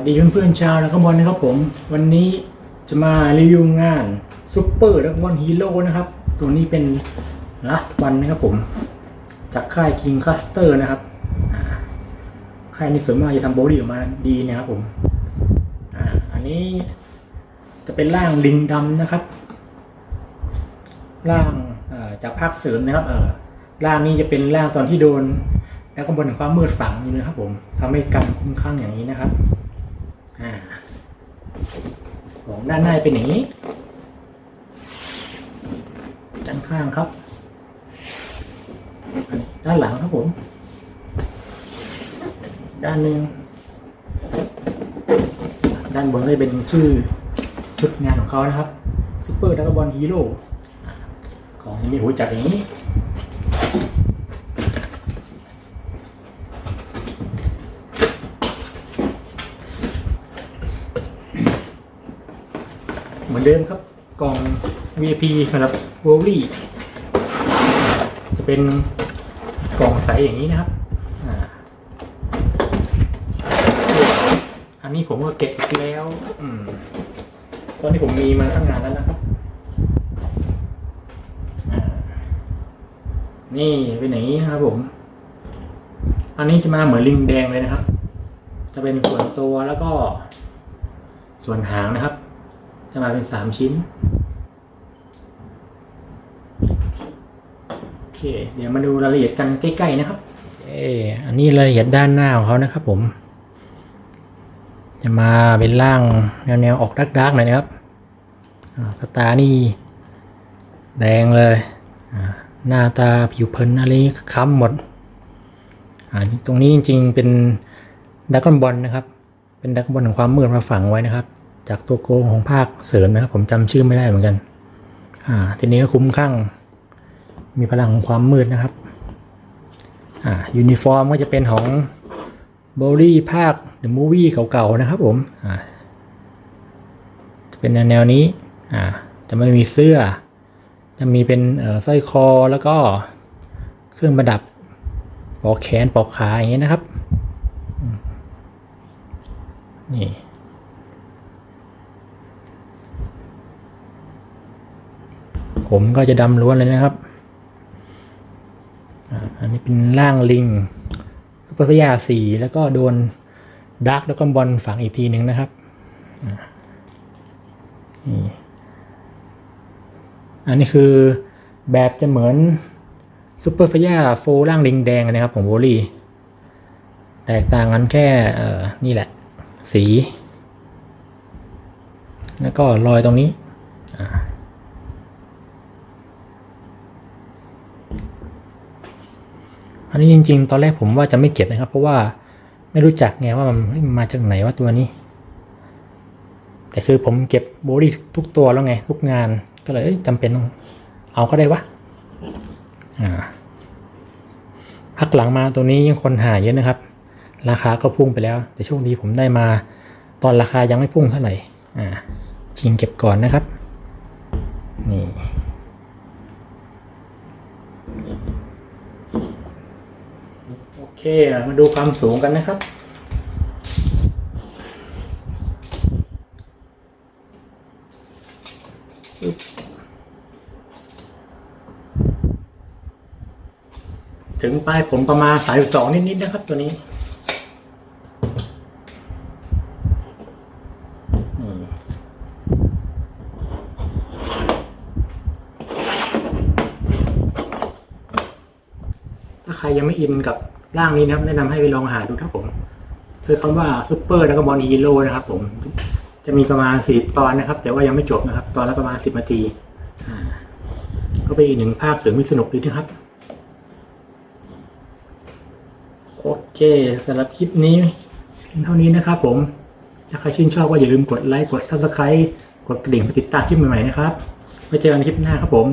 สดีเพื่อนๆชาวนะครับบอลนะครับผม วันนี้จะมารีวิวงานซูเปอร์ดักบอลฮีโร่นะครับ ตัวนี้เป็น last one นะครับผม จากค่าย King Cluster นะครับค่ายนี้ส่วนมากจะทำโบดี้ออกมาดีนะครับผมอันนี้จะเป็นร่างลิงดำนะครับ ร่างจากภาคเสริมนะครับเออร่างนี้จะเป็นร่างตอนที่โดนแล้วก็บนความมืดฝังอยู่นะครับผมทำให้กันคุ้มข้างอย่างนี้นะครับ อ่าของด้านหน้าเป็นอย่างนี้ด้านข้างครับ ด้านหลังครับผม ด้านหนึ่งด้านบนก็จะเป็นชื่อชุดงานของเขานะครับซูเปอร์ดักบอลฮีโร่ของที่มีหัวจักรอย่างนี้ อนเดิมครับ กล่อง VIP สำหรับ w o l l y จะเป็นกล่องใสอย่างนี้นะครับอ่าอันนี้ผมก็เก็บแล้วอตอนนี้ผมมีมาตั้งนานแล้วนะครับอ่านี่เป็นอย่างนี้นะครับผม อันนี้จะมาเหมือนลิงแดงเลยนะครับ จะเป็นส่วนตัวแล้วก็ส่วนหางนะครับ จะมาเป็นสามชิ้น โอเค เดี๋ยวมาดูรายละเอียดกันใกล้ ๆ นะครับเอออันนี้รายละเอียดด้านหน้าของเขานะครับผม จะมาเป็นร่างแนวๆออกดักๆหน่อยนะครับสตานี่แดงเลยหน้าตาผิวเพินอะไรค้ำหมดตรงนี้จริงๆเป็นดักกบอลนะครับ เป็นดักกบอลของความมืดมาฝังไว้นะครับ จากตัวโกงของภาคเสริมนะครับ ผมจำชื่อไม่ได้เหมือนกัน อ่า ทีนี้ก็คุ้มข้าง มีพลังของความมืดนะครับ อ่า ยูนิฟอร์มก็จะเป็นของโบลี่ภาคเดอะมูวี่เก่าๆนะครับผม อ่าจะเป็นแนวนี้ อ่า จะไม่มีเสื้อ จะมีเป็นเอ่อสร้อยคอแล้วก็เครื่องประดับปอกแขนปอกขาอย่างเงี้ยนะครับ นี่ ผมก็จะดำล้วนเลยนะครับ อันนี้เป็นร่างลิงซุปเปอร์พยาสีแล้วก็โดนดาร์กแล้วก็บอลฝังอีกทีหนึ่งนะครับอันนี้คือแบบจะเหมือนซุปเปอร์พยาโฟร่างลิงแดงนะครับของโวลี่ แตกต่างกันแค่นี่แหละ สี แล้วก็รอยตรงนี้อ่า อันนี้จริง ๆ ตอนแรกผมว่าจะไม่เก็บนะครับ เพราะว่าไม่รู้จักไงว่ามันมาจากไหนว่าตัวนี้ แต่คือผมเก็บโบดี้ทุกตัวแล้วไง ทุกงานก็เลยเอ้ยจำเป็นต้องเอาก็ได้วะอ่าพักหลังมาตัวนี้ยังคนหาเยอะนะครับ ราคาก็พุ่งไปแล้ว แต่ช่วงนี้ผมได้มา ตอนราคายังไม่พุ่งเท่าไหร่อ่าจริงเก็บก่อนนะครับนี่ โอเค มาดูความสูงกันนะครับ ถึงปลายผมประมาณสายสองนิดๆนะครับตัวนี้ถ้าใครยังไม่อินกับ ร่างนี้นะครับ แนะนำให้ไปลองหาดูครับผมซื้อคำว่าซูเปอร์แล้วก็บอลฮีโร่นะครับผม จะมีประมาณสิบตอนนะครับ แต่ว่ายังไม่จบนะครับ ตอนละประมาณสิบนาทีก็เป็นอีกหนึ่งภาคเสริมที่สนุกดีนะครับ โอเคสำหรับคลิปนี้เพียงเท่านี้นะครับผม ถ้าใครชื่นชอบก็อย่าลืมกดไลค์ กด Subscribe กดกระดิ่งเพื่อติดตามคลิปใหม่ๆนะครับไว้เจอกันคลิปหน้าครับผม